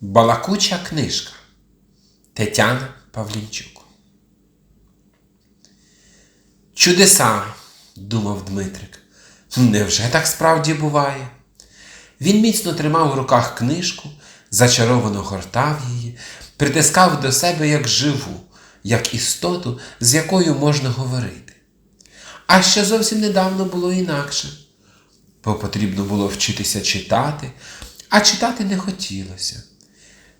Балакуча книжка Тетяна Павлінчук. Чудеса, думав Дмитрик. Невже так справді буває? Він міцно тримав у руках книжку, зачаровано гортав її, притискав до себе як живу, як істоту, з якою можна говорити. А ще зовсім недавно було інакше, бо потрібно було вчитися читати, а читати не хотілося.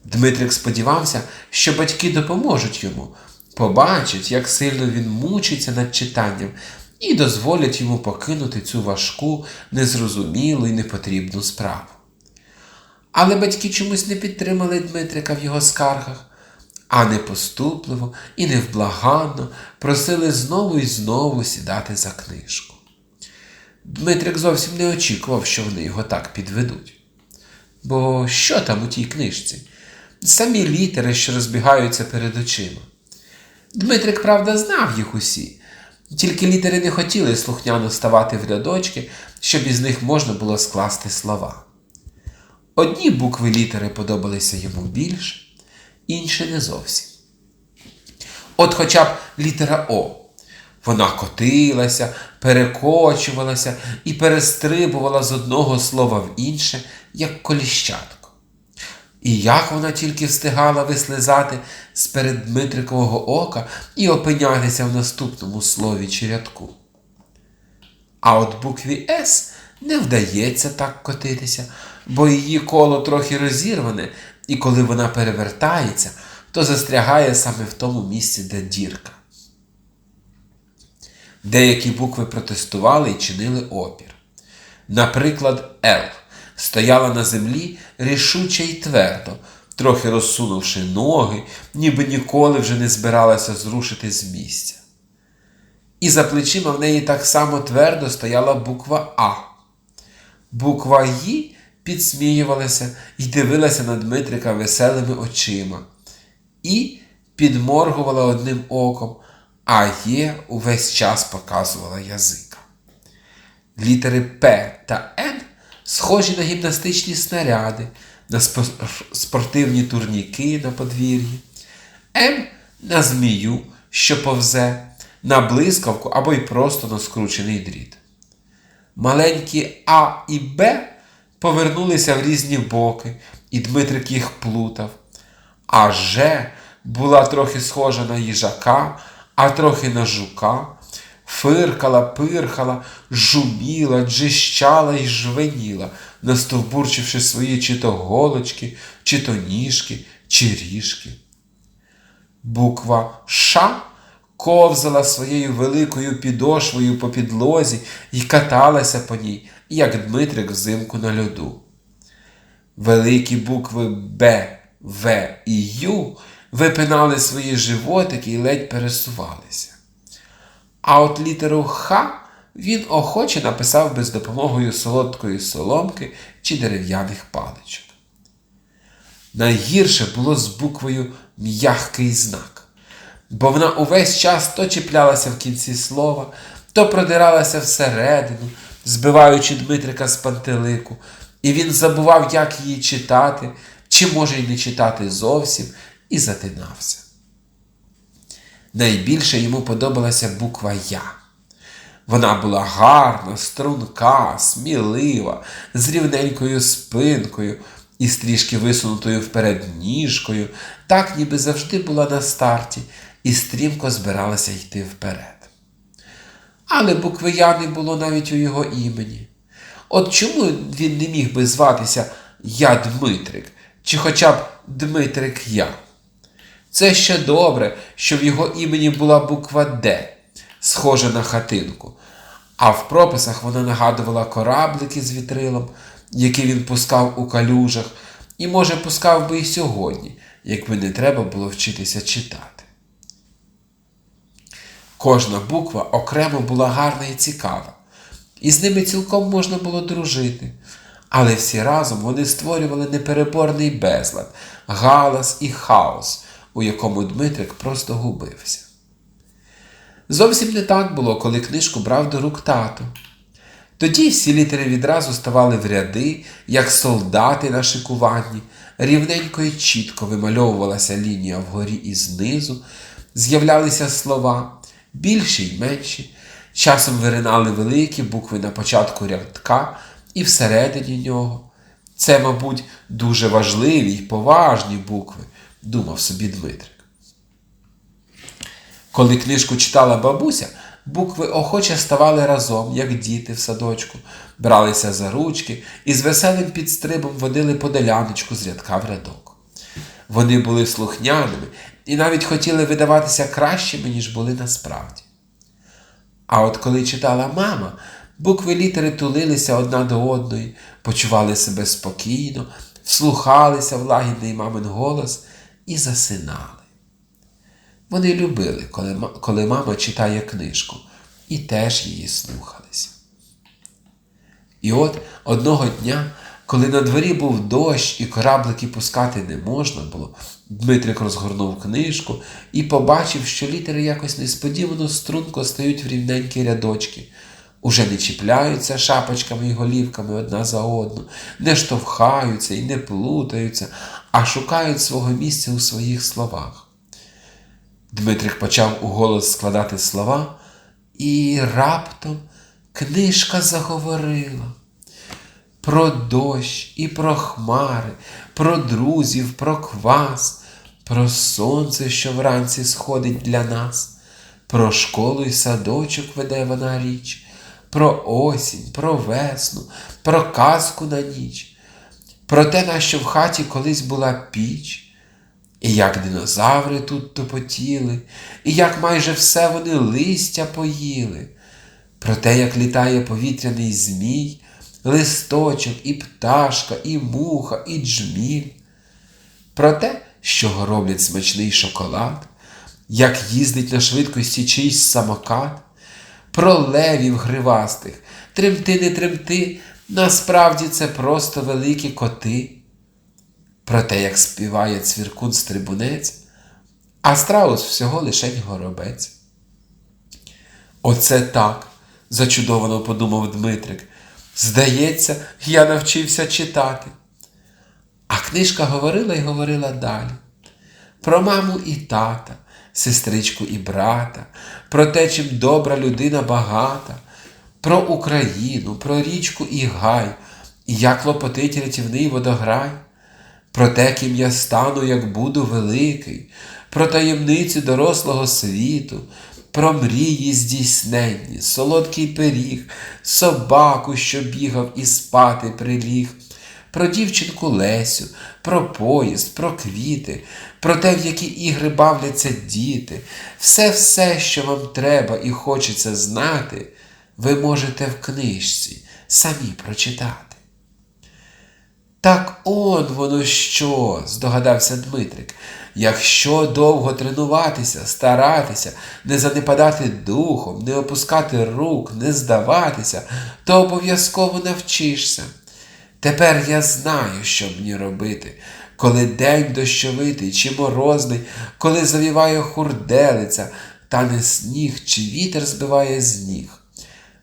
Дмитрик сподівався, що батьки допоможуть йому, побачать, як сильно він мучиться над читанням, і дозволять йому покинути цю важку, незрозумілу і непотрібну справу. Але батьки чомусь не підтримали Дмитрика в його скаргах, а непоступливо і невблаганно просили знову і знову сідати за книжку. Дмитрик зовсім не очікував, що вони його так підведуть. Бо що там у тій книжці? Самі літери, що розбігаються перед очима. Дмитрик, правда, знав їх усі, тільки літери не хотіли слухняно ставати в рядочки, щоб із них можна було скласти слова. Одні букви літери подобалися йому більше, інші не зовсім. От хоча б літера О. Вона котилася, перекочувалася і перестрибувала з одного слова в інше, як коліщатко. І як вона тільки встигала вислизати з перед Дмитрикового ока і опинятися в наступному слові чи рядку. А от букві С не вдається так котитися, бо її коло трохи розірване, і коли вона перевертається, то застрягає саме в тому місці, де дірка. Деякі букви протестували і чинили опір. Наприклад, Л стояла на землі рішуче й твердо, трохи розсунувши ноги, ніби ніколи вже не збиралася зрушити з місця. І за плечима в неї так само твердо стояла буква А. Буква «Ї» підсміювалася і дивилася на Дмитрика веселими очима. І підморгувала одним оком, а Є увесь час показувала язика. Літери П та Н схожі на гімнастичні снаряди, на спортивні турніки на подвір'ї, М на змію, що повзе, на блискавку або й просто на скручений дріт. Маленькі А і Б повернулися в різні боки, і Дмитрик їх плутав. А Ж була трохи схожа на їжака, а трохи на жука, фиркала, пирхала, жуміла, джищала й жвеніла, настовбурчивши свої чи то голочки, чи то ніжки, чи ріжки. Буква Ш ковзала своєю великою підошвою по підлозі і каталася по ній, як Дмитрик взимку на льоду. Великі букви Б, В і Ю випинали свої животики і ледь пересувалися. А от літеру Х він охоче написав без допомогою солодкої соломки чи дерев'яних паличок. Найгірше було з буквою м'ягкий знак, бо вона увесь час то чіплялася в кінці слова, то продиралася всередину, збиваючи Дмитрика з пантелику, і він забував, як її читати, чи може й не читати зовсім, і затинався. Найбільше йому подобалася буква Я. Вона була гарна, струнка, смілива, з рівненькою спинкою і стрішки висунутою вперед ніжкою, так ніби завжди була на старті і стрімко збиралася йти вперед. Але букви Я не було навіть у його імені. От чому він не міг би зватися Я Дмитрик, чи хоча б Дмитрик Я? Це ще добре, що в його імені була буква Д, схожа на хатинку, а в прописах вона нагадувала кораблики з вітрилом, які він пускав у калюжах, і, може, пускав би і сьогодні, якби не треба було вчитися читати. Кожна буква окремо була гарна і цікава, і з ними цілком можна було дружити. Але всі разом вони створювали непереборний безлад, галас і хаос, у якому Дмитрик просто губився. Зовсім не так було, коли книжку брав до рук тато. Тоді всі літери відразу ставали в ряди, як солдати на шикуванні, рівненько і чітко вимальовувалася лінія вгорі і знизу, з'являлися слова, більші й менші, часом виринали великі букви на початку рядка і всередині нього. Це, мабуть, дуже важливі й поважні букви, думав собі Дмитрик. Коли книжку читала бабуся, букви охоче ставали разом, як діти в садочку, бралися за ручки і з веселим підстрибом водили по деляночку з рядка в рядок. Вони були слухняними і навіть хотіли видаватися кращими, ніж були насправді. А от коли читала мама, букви літери тулилися одна до одної, почували себе спокійно, вслухалися в лагідний мамин голос і засинали. Вони любили, коли, коли мама читає книжку, і теж її слухалися. І от одного дня, коли на дворі був дощ і кораблики пускати не можна було, Дмитрик розгорнув книжку і побачив, що літери якось несподівано струнко стають в рівненькі рядочки, уже не чіпляються шапочками і голівками одна за одну, не штовхаються і не плутаються, а шукають свого місця у своїх словах. Дмитрик почав уголос складати слова, і раптом книжка заговорила про дощ і про хмари, про друзів, про квас, про сонце, що вранці сходить для нас, про школу і садочок веде вона річ, про осінь, про весну, про казку на ніч, про те, на що в хаті колись була піч. І як динозаври тут топотіли, і як майже все вони листя поїли, про те, як літає повітряний змій, листочок, і пташка, і муха, і джміль, про те, що роблять смачний шоколад, як їздить на швидкості чийсь самокат, про левів гривастих, тремти не тремти, насправді це просто великі коти про те, як співає цвіркун стрибунець, а страус всього лишень горобець. Оце так, зачудовано подумав Дмитрик. Здається, я навчився читати. А книжка говорила і говорила далі. Про маму і тата, сестричку і брата, про те, чим добра людина багата, про Україну, про річку і гай, і як лопотить рятівний водограй про те, ким я стану, як буду великий, про таємниці дорослого світу, про мрії здійсненні, солодкий пиріг, собаку, що бігав і спати приліг, про дівчинку Лесю, про поїзд, про квіти, про те, в які ігри бавляться діти, все все, що вам треба і хочеться знати, ви можете в книжці самі прочитати. Так он воно що, здогадався Дмитрик. Якщо довго тренуватися, старатися, не занепадати духом, не опускати рук, не здаватися, то обов'язково навчишся. Тепер я знаю, що мені робити, коли день дощовитий чи морозний, коли завіває хурделиця, тане сніг чи вітер збиває з ніг.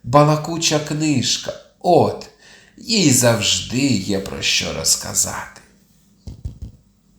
Балакуча книжка, от, їй завжди є про що розказати.